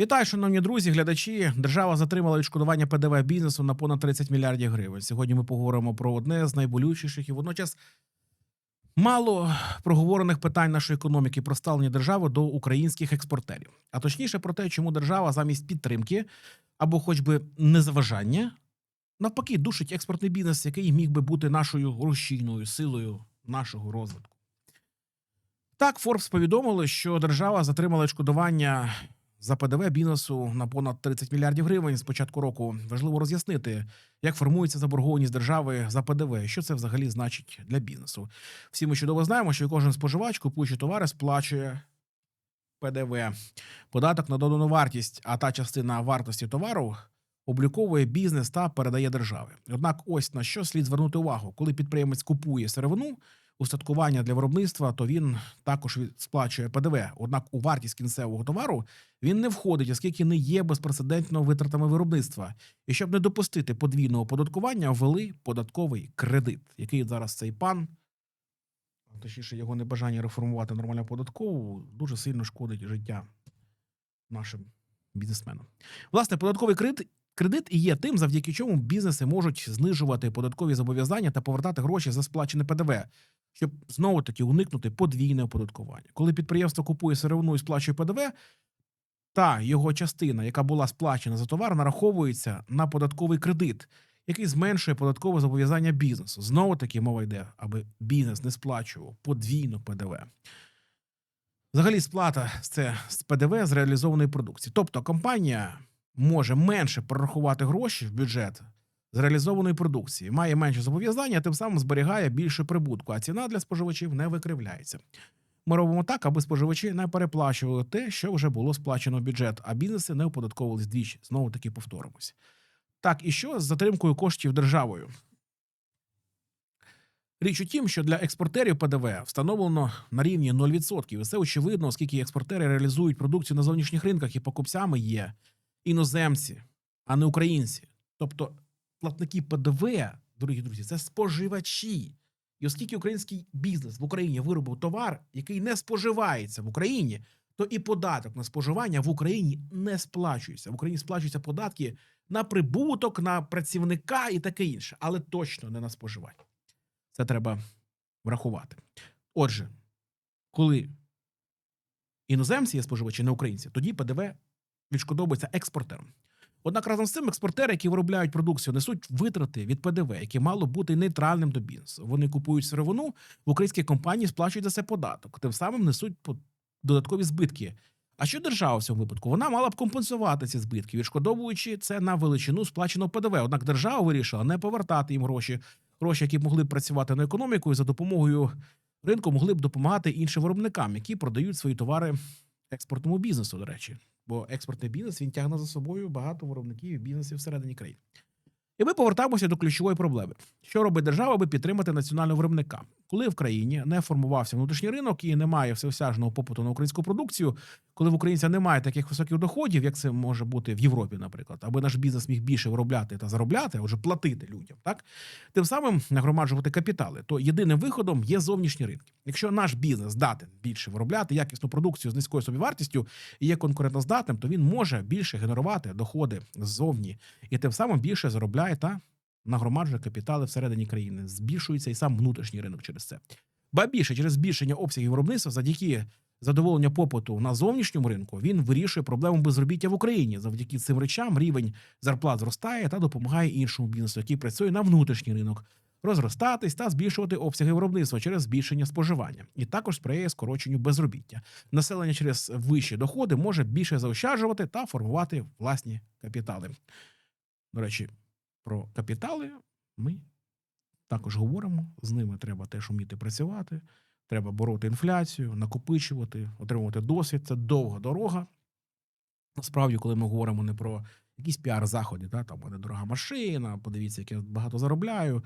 Вітаю, шановні друзі, глядачі. Держава затримала відшкодування ПДВ бізнесу на понад 30 мільярдів гривень. Сьогодні ми поговоримо про одне з найболючіших і водночас мало проговорених питань нашої економіки про ставлення держави до українських експортерів. А точніше про те, чому держава замість підтримки або, хоч би незаважання, навпаки, душить експортний бізнес, який міг би бути нашою рушійною силою нашого розвитку. Так, Форбс повідомили, що держава затримала відшкодування за ПДВ бізнесу на понад 30 мільярдів гривень з початку року. Важливо роз'яснити, як формується заборгованість держави за ПДВ, що це взагалі значить для бізнесу. Всі ми чудово знаємо, що кожен споживач, купуючи товари, сплачує ПДВ, податок на додану вартість, а та частина вартості товару обліковує бізнес та передає державі. Однак, ось на що слід звернути увагу, коли підприємець купує сировину. Устаткування для виробництва, то він також сплачує ПДВ. Однак у вартість кінцевого товару він не входить, оскільки не є безпрецедентно витратами виробництва. І щоб не допустити подвійного оподаткування, ввели податковий кредит, який зараз цей пан, точніше, його небажання реформувати нормальну податкову, дуже сильно шкодить життя нашим бізнесменам. Власне, податковий кредит. Кредит і є тим, завдяки чому бізнеси можуть знижувати податкові зобов'язання та повертати гроші за сплачене ПДВ, щоб знову таки уникнути подвійне оподаткування. Коли підприємство купує сировину і сплачує ПДВ, та його частина, яка була сплачена за товар, нараховується на податковий кредит, який зменшує податкове зобов'язання бізнесу. Знову таки мова йде, аби бізнес не сплачував подвійно ПДВ. Взагалі, сплата це з ПДВ з реалізованої продукції. Тобто компанія може менше прорахувати гроші в бюджет з реалізованої продукції, має менше зобов'язання, тим самим зберігає більше прибутку, а ціна для споживачів не викривляється. Ми робимо так, аби споживачі не переплачували те, що вже було сплачено в бюджет, а бізнеси не оподатковувались двічі. Знову таки повторимось. Так, і що з затримкою коштів державою? Річ у тім, що для експортерів ПДВ встановлено на рівні 0%. І це очевидно, оскільки експортери реалізують продукцію на зовнішніх ринках, і покупцями є іноземці, а не українці. Тобто платники ПДВ, дорогі друзі, це споживачі. І оскільки український бізнес в Україні виробив товар, який не споживається в Україні, то і податок на споживання в Україні не сплачується. В Україні сплачуються податки на прибуток, на працівника і таке інше, але точно не на споживання. Це треба врахувати. Отже, коли іноземці є споживачі, не українці, тоді ПДВ відшкодовується експортером. Однак разом з цим експортери, які виробляють продукцію, несуть витрати від ПДВ, які мало бути нейтральним до бізнесу. Вони купують сировину, в українській компанії сплачують за це податок, тим самим несуть додаткові збитки. А що держава в цьому випадку? Вона мала б компенсувати ці збитки, відшкодовуючи це на величину сплаченого ПДВ. Однак держава вирішила не повертати їм гроші, гроші, які б могли б працювати на економіку, і за допомогою ринку могли б допомагати іншим виробникам, які продають свої товари експортному бізнесу, до речі. Бо експортний бізнес він тягне за собою багато виробників і бізнесів всередині країни. І ми повертаємося до ключової проблеми: що робить держава, аби підтримати національного виробника, коли в країні не формувався внутрішній ринок і немає всеосяжного попиту на українську продукцію, коли в українця немає таких високих доходів, як це може бути в Європі, наприклад, аби наш бізнес міг більше виробляти та заробляти, а отже, платити людям, так тим самим нагромаджувати капітали, то єдиним виходом є зовнішні ринки. Якщо наш бізнес здатен більше виробляти якісну продукцію з низькою собівартістю і є конкурентоздатним, то він може більше генерувати доходи ззовні і тим самим більше заробляє та нагромаджує капітали всередині країни. Збільшується і сам внутрішній ринок через це. Ба більше через збільшення обсягів виробництва завдяки задоволення попиту на зовнішньому ринку він вирішує проблему безробіття в Україні. Завдяки цим речам рівень зарплат зростає та допомагає іншому бізнесу, який працює на внутрішній ринок, розростатись та збільшувати обсяги виробництва через збільшення споживання, і також сприяє скороченню безробіття. Населення через вищі доходи може більше заощаджувати та формувати власні капітали. До речі, про капітали ми також говоримо. З ними треба теж вміти працювати. Треба бороти інфляцію, накопичувати, отримувати досвід. Це довга дорога. Насправді, коли ми говоримо не про якісь піар-заходи, та, там мене дорога машина, подивіться, як я багато заробляю.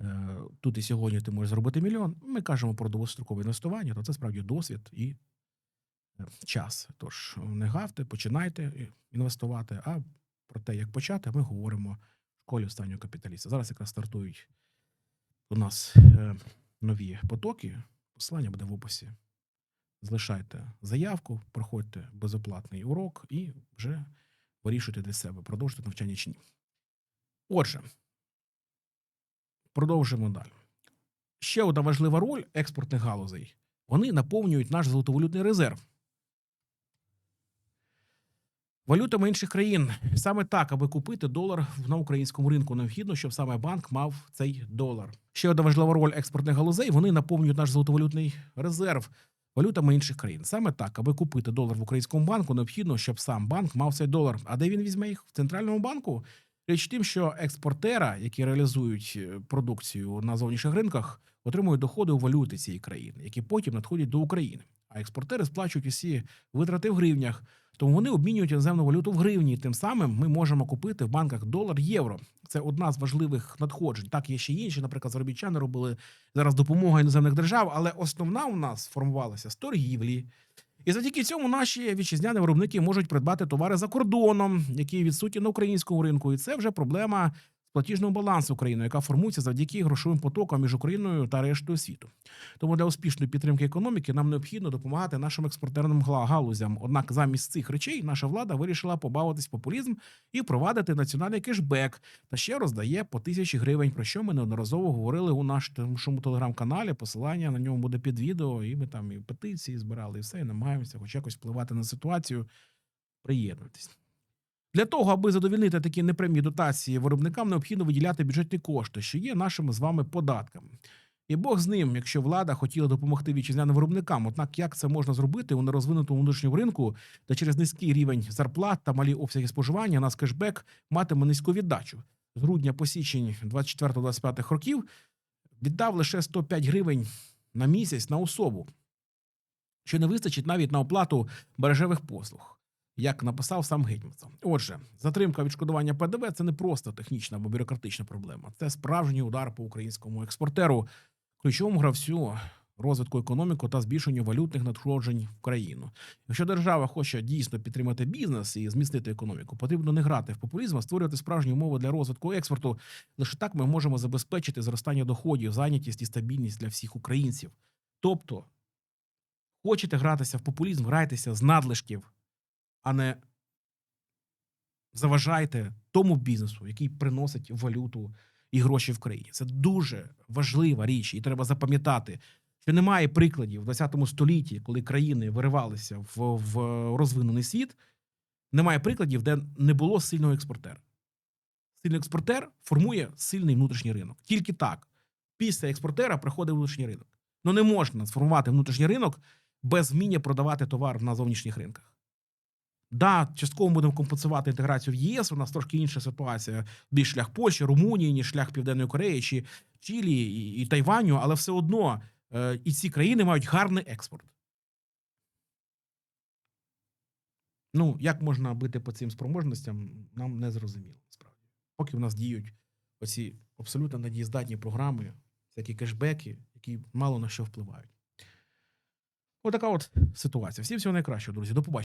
е, Тут і сьогодні ти можеш зробити мільйон. Ми кажемо про довгострокове інвестування, то це справді досвід і е, час. Тож не гавте, починайте е, інвестувати. А про те, як почати, ми говоримо в школі останнього капіталіста. Зараз якраз стартують у нас нові потоки. Посилання буде в описі залишайте заявку, проходьте безоплатний урок і вже вирішуйте для себе, продовжити навчання чи ні. Отже, продовжимо далі. Ще одна важлива роль експортних галузей. Вони наповнюють наш золотовалютний резерв. Валютами інших країн саме так, аби купити долар на українському ринку, необхідно, щоб саме банк мав цей долар. Ще одна важлива роль експортних галузей. Вони наповнюють наш золотовалютний резерв валютами інших країн. Саме так, аби купити долар в українському банку, необхідно, щоб сам банк мав цей долар. А де він візьме їх в центральному банку? Річ тим, що експортера, які реалізують е, продукцію на зовнішніх ринках, отримують доходи у валюти цієї країни, які потім надходять до України. А експортери сплачують усі витрати в гривнях. Тому вони обмінюють іноземну валюту в гривні. Тим самим ми можемо купити в банках долар євро. Це одна з важливих надходжень. Так є ще інші, наприклад, заробітчани робили зараз допомога іноземних держав, але основна у нас формувалася з торгівлі. І завдяки цьому наші вітчизняні виробники можуть придбати товари за кордоном, які відсутні на українському ринку. І це вже проблема платіжного балансу України, яка формується завдяки грошовим потокам між Україною та рештою світу. Тому для успішної підтримки економіки нам необхідно допомагати нашим експортерним галузям. Однак замість цих речей наша влада вирішила побавитись популізм і впровадити національний кешбек та ще роздає по тисячі гривень. Про що ми неодноразово говорили у нашому телеграм-каналі. Посилання на ньому буде під відео, і ми там і петиції збирали, і все, і намагаємося хоч якось впливати на ситуацію. Приєднуйтесь. Для того, аби задовільнити такі непрямі дотації виробникам, необхідно виділяти бюджетні кошти, що є нашими з вами податками. І Бог з ним, якщо влада хотіла допомогти вітчизняним виробникам. Однак як це можна зробити у нерозвинутому внутрішньому ринку, де через низький рівень зарплат та малі обсяги споживання нас кешбек матиме низьку віддачу. З грудня по січень 24-25 років віддав лише 105 гривень на місяць на особу, що не вистачить навіть на оплату бережевих послуг. Як написав сам Гетьманцев. Отже, затримка відшкодування ПДВ це не просто технічна або бюрократична проблема. Це справжній удар по українському експортеру, ключовому гравцю розвитку економіки та збільшенню валютних надходжень в країну. Якщо держава хоче дійсно підтримати бізнес і зміцнити економіку, потрібно не грати в популізм, а створювати справжні умови для розвитку експорту. Лише так ми можемо забезпечити зростання доходів, зайнятість і стабільність для всіх українців. Тобто, хочете гратися в популізм, грайтеся з надлишків, а не заважайте тому бізнесу, який приносить валюту і гроші в країні. Це дуже важлива річ, і треба запам'ятати, що немає прикладів в 20 столітті, коли країни виривалися в, в розвинений світ. Немає прикладів, де не було сильного експортера. Сильний експортер формує сильний внутрішній ринок. Тільки так. Після експортера приходить внутрішній ринок. Ну не можна сформувати внутрішній ринок без вміння продавати товар на зовнішніх ринках. Да, частково будемо компенсувати інтеграцію в ЄС. У нас трошки інша ситуація. Більш шлях Польщі, Румунії, ніж шлях Південної Кореї чи Чилі і, і Тайваню, але все одно е, і ці країни мають гарний експорт. Ну, як можна бити по цим спроможностям, нам не зрозуміло, справді. Поки в нас діють оці абсолютно надієздатні програми, всякі кешбеки, які мало на що впливають. Отака от ситуація. Всім всього найкращого, друзі. До побачення.